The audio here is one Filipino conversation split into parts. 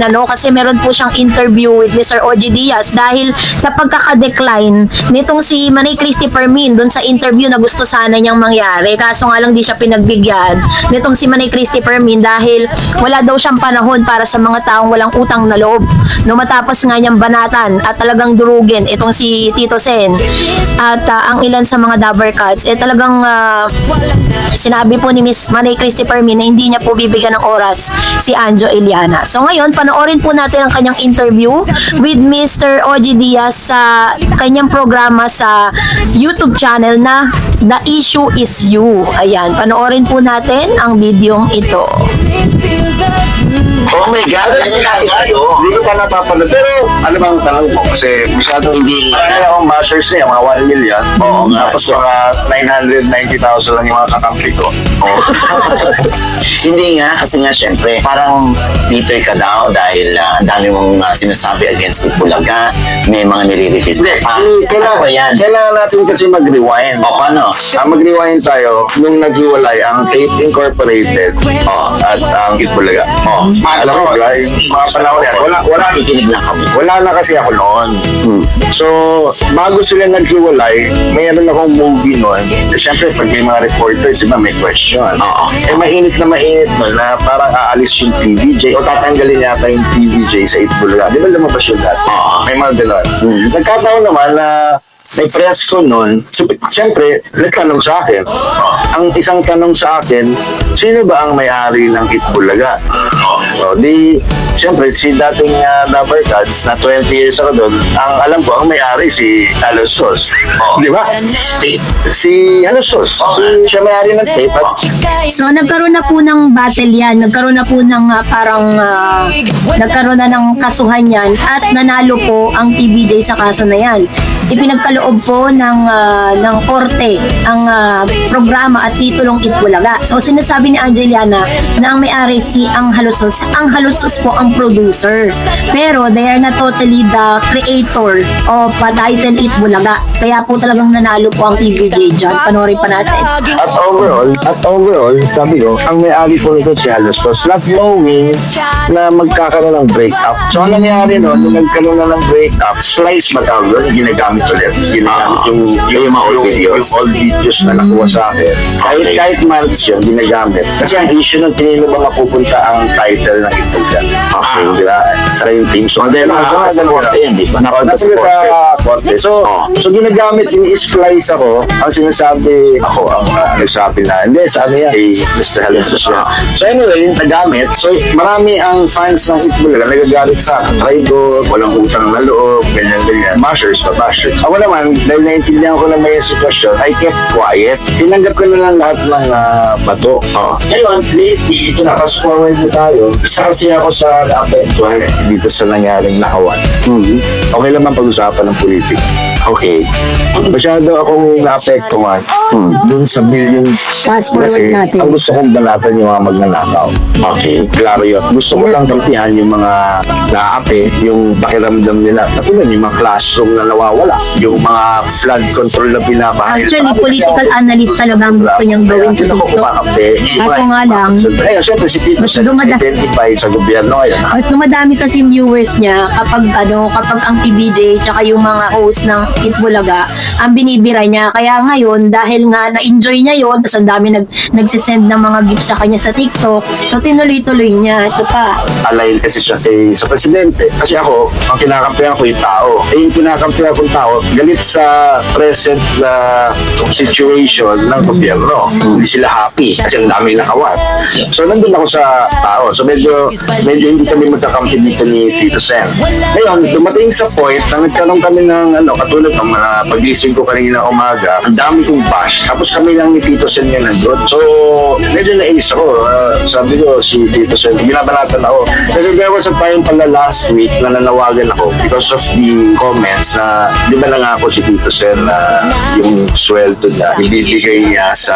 ano, kasi meron po siyang interview with Mr. Oji Diaz dahil sa pagkaka-decline nitong si Manay Christy Permin doon sa interview na gusto sana niyang mangyari. Kaso nga lang di siya pinagbigyan nitong si Manay Christy Permin dahil wala daw siyang panahon para sa mga taong walang utang na loob. No matapos nga niyang banatan at talagang durugin itong si Tito Sen at ah, ang ilan sa mga Dabber Cats eh talagang ah, sinabi po ni Miss Manay Christy Permin na hindi niya po bibigyan ng oras si Anjo Eliana. So ngayon, panoorin po natin ang kanyang interview with Mr. Oji Diaz sa kanyang programa sa YouTube channel na The Issue Is You. Ayan, panoorin po natin ang videong ito. Oh my God, ano sinabi sa'yo? Hindi ko pa napapanood. Pero ano bang tanong mo? Kasi masyadong Hindi. Kaya akong bashers na yan, mga 1 million. Oo nga. Tapos mga 990,000 lang yung mga kakampi ko. Oh. Hindi nga, kasi nga syempre, parang bitter ka daw dahil ah, ang dami mong ah, sinasabi against Itbulaga, may mga Hindi, pa. eh, kailangan, Ano ba yan? kailangan natin kasi mag-rewind. O paano? Ang mag-rewind tayo, nung naghiwalay ang Tape Incorporated Oh. at ang Itbulaga. Oh. Alam mo, diba, yung mga panahon yan, wala, wala, wala na kasi ako noon. So, bago sila naghiwalay, mayroon akong movie noon. Siyempre, pag may mga reporters, iba may question. Oo. Eh, mainit na mainit noon na parang aalis yung TVJ o tatanggalin yata yung TVJ sa Itbulaga. Di ba lumabas yun dati? Oo. May mga ganon. Nagkataon naman na may press ko noon, so, siyempre, nagtanong sa akin. Ang isang tanong sa akin, sino ba ang may-ari ng Itbulaga? So, di, siyempre, si dating uh, Dabber Cats, na 20 years ako doon, ang alam ko, ang may-ari si Alosos. Di ba? Si Alosos. Si, siya may-ari ng tape at So nagkaroon na po ng battle yan, nagkaroon na po ng ah, parang ah, nagkaroon na ng kasuhan yan at nanalo po ang TVJ sa kaso na yan. Ipinagkaloob po ng ah, ng korte ang ah, programa at titulong Itbulaga. So sinasabi ni Angeliana na ang may-ari si Ang Halusos. Ang Halusos po ang producer. Pero they are not totally the creator of uh, title Itbulaga. Kaya po talagang nanalo po ang TVJ dyan. Panoorin pa natin. At overall, at overall, sabi ko, ang may-ari po nito si Alustos, not knowing na magkakaroon ng breakup. So, ang nangyari no, nung nagkaroon na ng breakup, slice ba tawag doon, ginagamit ulit. Ginagamit yung, yung, mga old videos. Yung old videos na nakuha sa akin. Kahit, kahit months yun, ginagamit. Kasi ang issue ng tinino ba mapupunta ang title ng ito dyan. Okay, di ba? Saka yung team song. Then, Nakapunta sa korte yan, di ba? Nakapunta sa korte. sa korte. So, so ginagamit, ini-splice ako. Ang sinasabi ako, ang uh, nagsabi na, hindi, sabi niya, kay Mr. Halesus niya. So anyway, yung nagamit, so marami ang fans ng Itbulaga nagagalit sa akin. Traitor, walang utang na loob, ganyan-ganyan. Bashers, pa bashers. Ako naman, dahil naintindihan ko na may sitwasyon, I kept quiet. Tinanggap ko na lang lahat ng ah, bato. Oh. Ngayon, lately, ito na, fast forward na tayo. Isa kasi ako sa naapektuhan dito sa nangyaring nakawan. Okay lang pag-usapan ng politik. Okay. Masyado akong naapektuhan dun sa billion. Fast forward Kasi natin. ang gusto kong banatan yung mga magnanakaw. Okay. Klaro yun. Gusto ko lang kampihan yung mga naapi, yung pakiramdam nila. Katulad yung mga classroom na nawawala, yung mga flood control na binabahay. Actually, political analyst talaga ang gusto niyang gawin sa TikTok. Kaso nga lang, Eh, siyempre si Tito mas sa dumada- identify sa gobyerno ngayon. mas dumadami kasi viewers niya kapag ano, kapag ang TVJ tsaka yung mga host ng Itbulaga ang binibira niya. Kaya ngayon, dahil nga na-enjoy niya yon tapos ang dami nag, nagsisend ng mga gifts sa kanya sa TikTok, so tinuloy-tuloy niya. Ito pa. alayin kasi siya kay sa presidente. Kasi ako, ang kinakampihan ko yung tao. Eh, yung kinakampihan kong tao, galit sa present na situation ng gobyerno. Hindi sila happy kasi ang daming nakawat. So, nandun ako sa tao. So, medyo, medyo hindi kami magkakampi dito ni Tito Sen. Ngayon, dumating sa point na nagkaroon kami ng, ano, katulad ng mga pagising ko kanina umaga, ang dami kong bash. Tapos kami lang ni Tito Sen yung nandun. So, medyo nainis ako. Ah, sabi ko, si Tito Sen, binabanatan ako. Kasi there was a time pala last week na nanawagan ako because of the comments na di ba nangako si Tito Sen na yung sweldo na ibibigay niya sa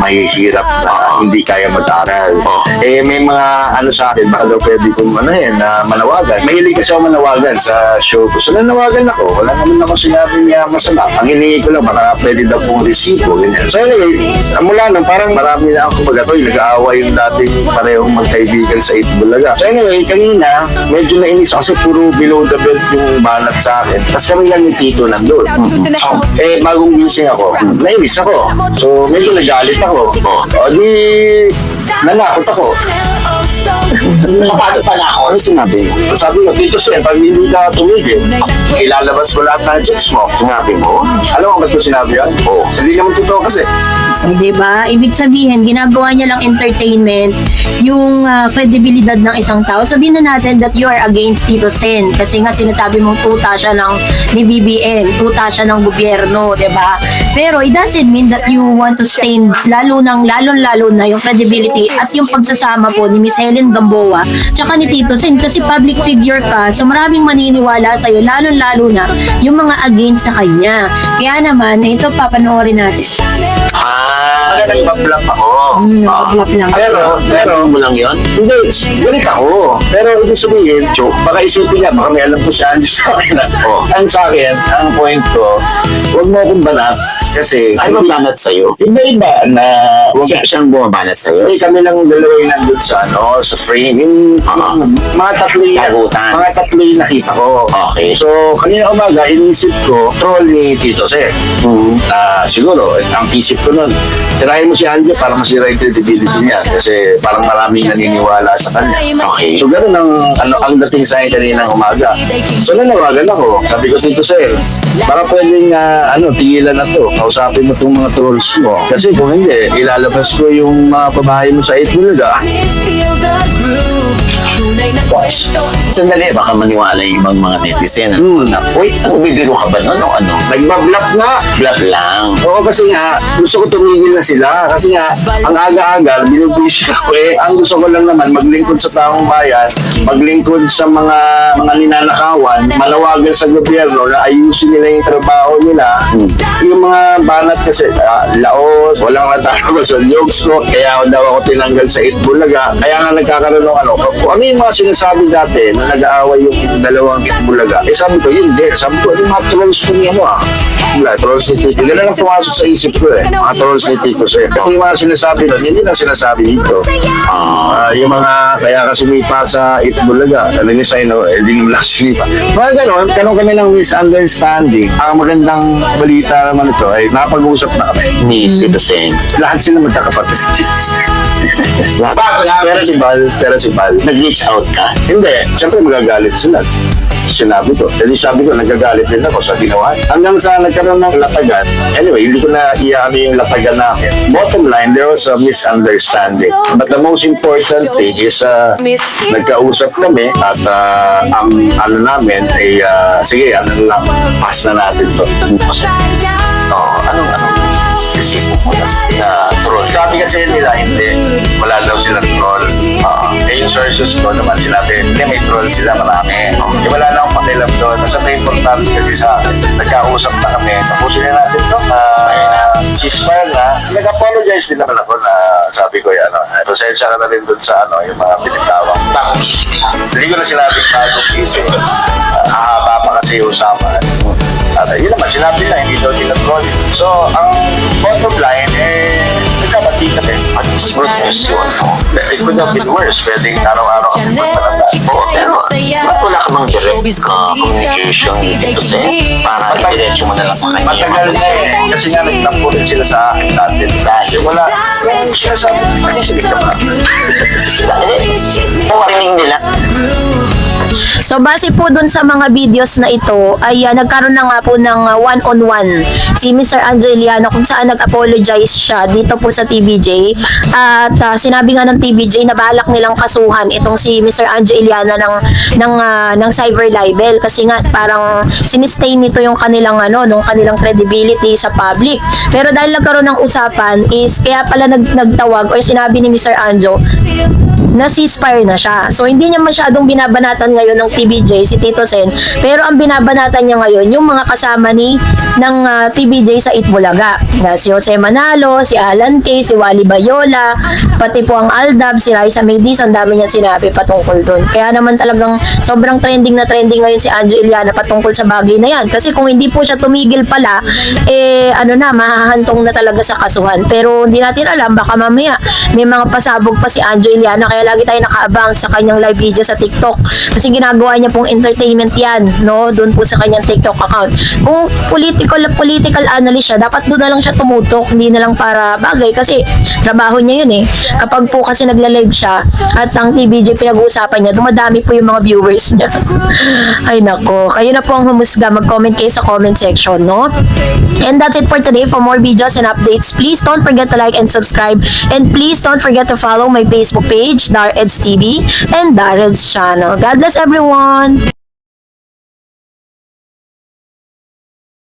mahihirap na hindi kaya mag-aral. Eh, may mga ano sa akin, baka daw pwede kong ano yan, na manawagan. Mahilig kasi ako manawagan sa show ko. So, nanawagan ako. Wala naman ako sila sinasabi niya masama. Ang hinihingi ko lang, baka pwede daw pong resibo, ganyan. So anyway, mula nung parang marami na ako kumbaga to, nag-aaway yung dating parehong magkaibigan sa Itbulaga. So anyway, kanina, medyo nainis ako kasi puro below the belt yung banat sa akin. Tapos kami lang ni Tito nandun. So, eh, bagong gising ako, nainis ako. So, medyo nagalit ako. O di, nanakot ako. Nakapasok pala ako. Ano sinabi? Sabi ko, Tito Sen, pag hindi ka tumigil, ilalabas ko lahat ng checks mo. Sinabi mo? Alam mo ba't ko sinabi yan? Oo. Hindi naman totoo kasi. O, di ba? Ibig sabihin, ginagawa niya lang entertainment yung ah, kredibilidad ng isang tao. Sabihin na natin that you are against Tito Sen kasi nga sinasabi mong tuta siya ng ni BBM, tuta siya ng gobyerno, di ba? Pero it doesn't mean that you want to stain lalo nang lalong-lalo na yung credibility at yung pagsasama po ni Miss Helen Gamboa tsaka ni Tito Sen kasi public figure ka so maraming maniniwala sa'yo lalong-lalo na yung mga against sa kanya. Kaya naman, ito papanoorin natin. Ah, Kaya nagpa-block ako. Mm, Ah. nag-block lang. Pero, pero, mo lang yun? hindi, galit ako. Pero ibig sabihin, joke, baka isipin niya, baka may alam ko siya sa akin. Oh. Ang sa akin, ang point ko, huwag mo akong banat kasi Ay, mabanat sa'yo. iba-iba na Siya, siyang bumabanat sa'yo. Hindi kami lang dalawa yung nandun sa ano, sa frame. Yung, Ah. mga tatlo yung, Sagutan. mga tatlo yung nakita ko. Okay. So, kanina umaga, inisip ko, troll ni Tito Seth. Hmm. Na siguro, eh, ang isip ko nun, tirahin mo si Anjo para masira yung credibility niya kasi parang maraming naniniwala sa kanya. Okay. So, ganun ang, ano, ang dating sa akin kanina umaga. So, nanawagan ako. Sabi ko, Tito Seth, para pwedeng, ah, ano, tigilan na to. Kausapin mo itong mga trolls mo. Kasi kung hindi, ilalabas ko yung mga pabahay mo sa Itbulaga. Sandali, baka maniwala yung ibang mga netizen. Hmm. Na, Uy, bumibiro ka ba nun o ano? Nagbablock nga. Blat lang. Oo, kasi nga, gusto ko tumigil na sila. Kasi nga, ang aga-aga, binubisit ako eh. Ang gusto ko lang naman, maglingkod sa taong bayan, maglingkod sa mga mga ninanakawan, malawagan sa gobyerno na ayusin nila yung trabaho nila. Yung mga banat kasi, ah, laos, walang natatawa sa jokes ko, kaya daw ako tinanggal sa Itbulaga. Kaya nga nagkakaroon ng ano, kung ano yung mga sinasabi dati na nag-aaway yung dalawang Itbulaga. Eh sabi ko, yun din. Sabi ko, yung mga trolls ko niya mo ah. Wala, trolls ni Tito. Ganun ang pumasok sa isip ko eh. Mga trolls ni Tito sir. Kung yung mga sinasabi doon, hindi lang sinasabi dito. Ah, yung mga, kaya kasi sumipa sa Itbulaga, ano yung sign, no, eh, di naman lang sinipa. Mga ganun, ganun kami ng misunderstanding. Ang magandang balita naman ito ay napag-uusap na kami. Ni Tito Sen. Lahat sila magkakapatid. pero si Val, pero si Val, Nag-reach out ka. hindi, siyempre magagalit sila. Sinabi ko. Jadi sabi ko, nagagalit din ako sa ginawa. Hanggang sa nagkaroon ng latagan. Anyway, hindi ko na iyaano yung latagan namin. Bottom line, there was a misunderstanding. But the most important thing is, uh, nagkausap kami at uh, ang ano namin ay, uh, sige, ano lang, pass na natin to. Oo, anong, anong resibo mo na, na troll? Sabi kasi nila, hindi. Wala daw silang troll. Ah, yung sources ko naman sinabi, hindi, may troll sila marami. Eh, wala na akong pakialam doon. Nasa may importante kasi sa nagkausap na kami. Tapusin na natin to. Uh, ceasefire na. Nag-apologize din naman ako na sabi ko, ano, pasensya ka na rin doon sa ano, yung mga pinitawang. Bagong ka. Hindi ko na sinabing bagong isip. Uh, pa kasi usapan. At uh, yun naman, sinabi na, hindi daw tinatroll. So, ang bottom line, is worse yun. It could have been worse. Pwedeng araw-araw kami magpalanda. Oo, pero ba't wala ka bang direct uh, communication ni Tito Sen? Para i-diretso mo na lang sa kanya. Matagal na eh. Kasi nga nagtampo rin sila sa akin dati. Kasi wala. Yung sinasabi, nakikinig ka ba? Warning nila. So base po dun sa mga videos na ito ay ah, nagkaroon na nga po ng ah, one-on-one si Mr. Angeliano kung saan nag-apologize siya dito po sa TVJ at ah, sinabi nga ng TVJ na balak nilang kasuhan itong si Mr. Angeliano ng ng ah, ng cyber libel kasi nga parang sinistain nito yung kanilang ano nung kanilang credibility sa public pero dahil nagkaroon ng usapan is kaya pala nag, nagtawag or sinabi ni Mr. Anjo na ceasefire na siya. So hindi niya masyadong binabanatan ngayon ng TBJ si Tito Sen, pero ang binabanatan niya ngayon yung mga kasama ni ng ah, TBJ sa Itbulaga. Na si Jose Manalo, si Alan Kay, si Wally Bayola, pati po ang Aldab, si Raisa Mediz, ang dami niya sinabi patungkol doon. Kaya naman talagang sobrang trending na trending ngayon si Anjo Iliana patungkol sa bagay na yan. Kasi kung hindi po siya tumigil pala, eh ano na, mahahantong na talaga sa kasuhan. Pero hindi natin alam, baka mamaya may mga pasabog pa si Anjo Iliana kaya lagi tayo nakaabang sa kanyang live video sa TikTok. Kasi ginagawa niya pong entertainment yan, no? Doon po sa kanyang TikTok account. Kung political political analyst siya, dapat doon na lang siya tumutok, hindi na lang para bagay kasi trabaho niya yun eh. Kapag po kasi nagla-live siya at ang TBJ pinag-uusapan niya, dumadami po yung mga viewers niya. Ay nako, kayo na po ang humusga, mag-comment kayo sa comment section, no? And that's it for today. For more videos and updates, please don't forget to like and subscribe. And please don't forget to follow my Facebook page, Dar TV and Darred's channel. God bless everyone!